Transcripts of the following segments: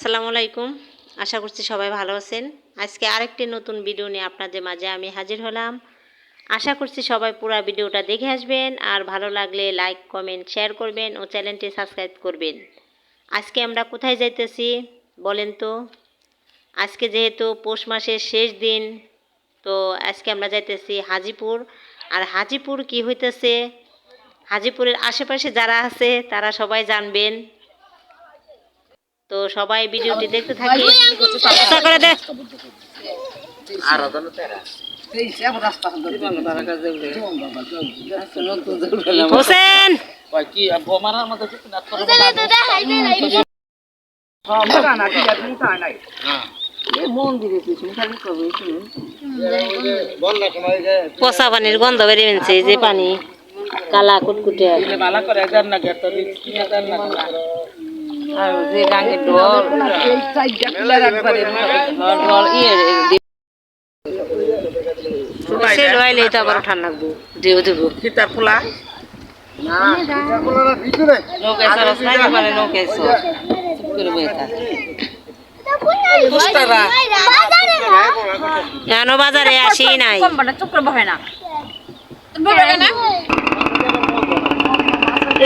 আসসালামু আলাইকুম। আশা করছি সবাই ভালো আছেন। আজকে আরেকটি নতুন ভিডিও নিয়ে আপনাদের মাঝে আমি হাজির হলাম। আশা করছি সবাই পুরো ভিডিওটা দেখে আসবেন। আর ভালো লাগলে লাইক কমেন্ট শেয়ার করবেন ও চ্যানেলটি সাবস্ক্রাইব করবেন। আজকে আমরা কোথায় যাইতেছি বলেন তো? আজকে যেহেতু পৌষ মাসের শেষ দিন, তো আজকে আমরা যাইতেছি হাজিপুর। আর হাজিপুর কি হইতেছে? হাজিপুরের আশেপাশে যারা আছে, তারা সবাই জানবেন। তো সবাই ভিডিওটি দেখতে থাকি। চেষ্টা করে দেখ হোসেন! পচা পানির গন্ধ বেরিয়ে বেনছে যে পানি। কালা কুটকুটে যে গাঙ্গের ডল ডল ইয়ে সে লইলে তো আবার ঠান্ডা লাগবো দেব দেব। কিতা ফুলা? নৌকা সরস নাই। মানে এখনও বাজারে আসি নাই?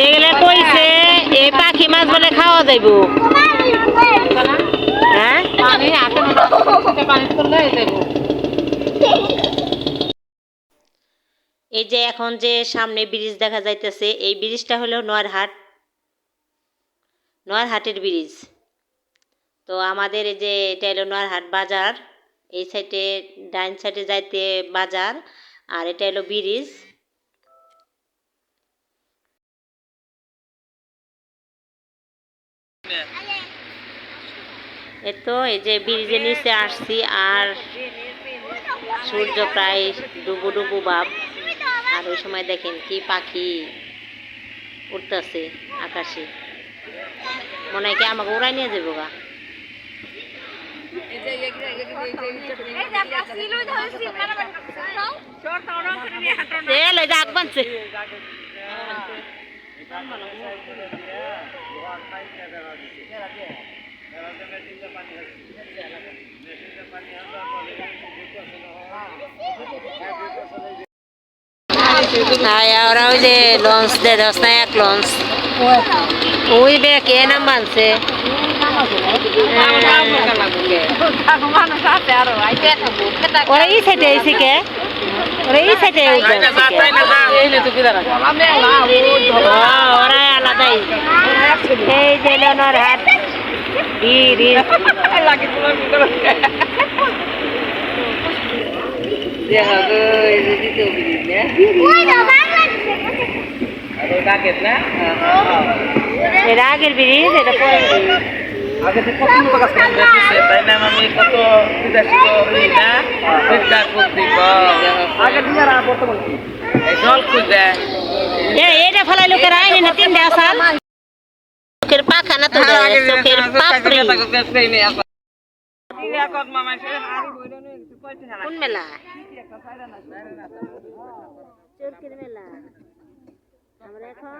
এগুলো কইছে এই পাখি মাছ বলে খাওয়া যাইব। হ্যাঁ? এই যে এখন যে সামনে ব্রিজ দেখা যাইতেছে এই ব্রিজটা হলো নোয়ারহাট। নোয়ারহাটের ব্রিজ। তো আমাদের এই যে এটা হলো নোয়ারহাট বাজার এই সাইডে ডাইন সাইডে যাইতে বাজার আর এটা হলো ব্রিজ। এই তো এই যে ব্রিজের নিচে আসছি আর সূর্য প্রায় ডুবু ডুবু ভাব আর ওই সময় দেখেন কি পাখি উঠতেছে আকাশে মনে হয় কি আমাকে উড়াই নিয়ে যাব গা লই যাক বানছে Ahora ওই যে লঞ্চ দে দশ না এক লঞ্চ ওই বে কে নাম বানছে ওরা সাইডে আইছে কে ওরা এই সাইডে ওরা আলাদাই এই না? আগের ব্রিজ এ এটা ফলাই লোকের আইনি না তিনটে আসাল লোকের পাখা না তো লোকের পাপড়ি কোন মেলা চরকির মেলা আমরা এখন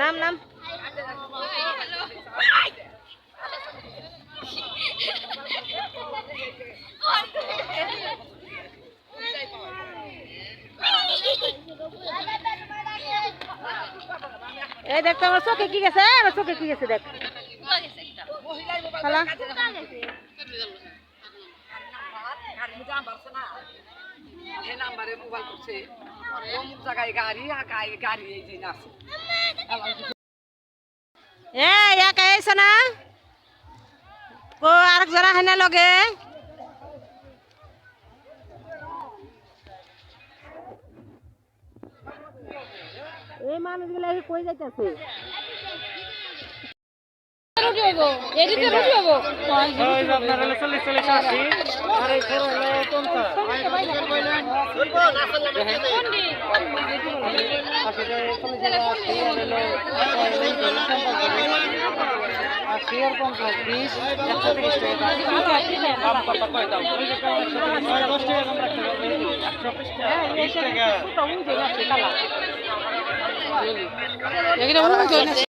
নাম নাম। এই দেখ আমার চোখে কি গেছে? আমার চোখে কি গেছে দেখ। হ্যালো নাম্বার মোবাইল করছে। খালা এ একা এসে না? কো আরেক জনা হেনে লগে। এই মানুষগুলো কই যাইতেছে। রুটি হব এদিকে চল্লিশ চল্লিশ আশি। আর হলে পঞ্চাশ।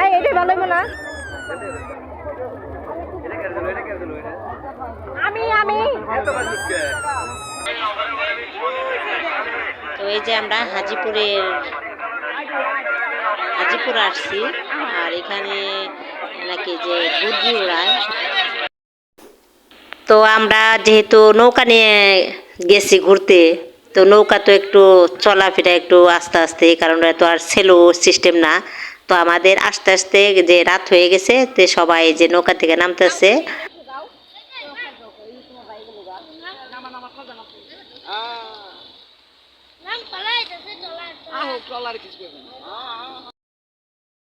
আই এটা ভালো না। আমি আমি। তো এই যে আমরা হাজিপুরের হাজিপুর আসছি। আর এখানে নাকি যে বুদ্ধি উড়ায় তো আমরা যেহেতু নৌকা নিয়ে গেছি ঘুরতে তো নৌকা তো একটু চলাফেরা একটু আস্তে আস্তে কারণ এত আর সেলো সিস্টেম না। তো আমাদের আস্তে আস্তে যে রাত হয়ে গেছে, তে সবাই যে নৌকা থেকে নামতেছে।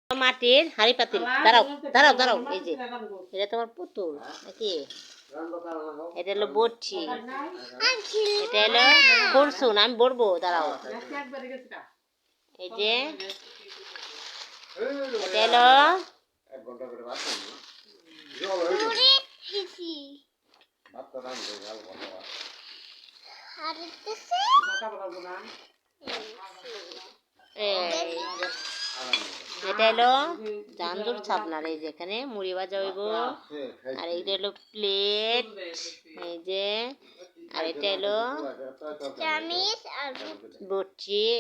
মাটির হাড়ি পাতিল। দাঁড়াও দাঁড়াও দাঁড়াও, এই যে, এটা তোমার পুতুল, নাকি? এটা হলো বটছি এটা হলো ফরসুন আমি বলব দাঁড়াও। এই যে এটা হলো এই এটা হলো জান্দুর ছাপনার এই যেখানে মুড়ি ভাজা হইব। আর এইটা হলো প্লেট এই যে আর এটা হলো আর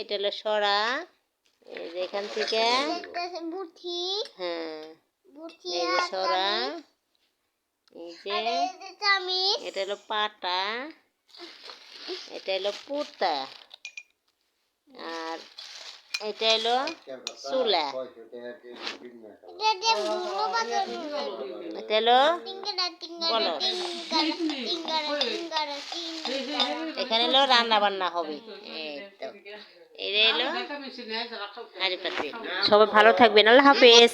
এটা হলো সরা এই যে এখান থেকে। হ্যাঁ এই যে সরা এই যে এটা হলো পাটা এটা হলো পুতা আর এটা হলো চুলা। এটা হলো এখানে হলো রান্না বান্না হবে এটা হলো সবাই ভালো থাকবেন। আল্লাহ হাফেজ।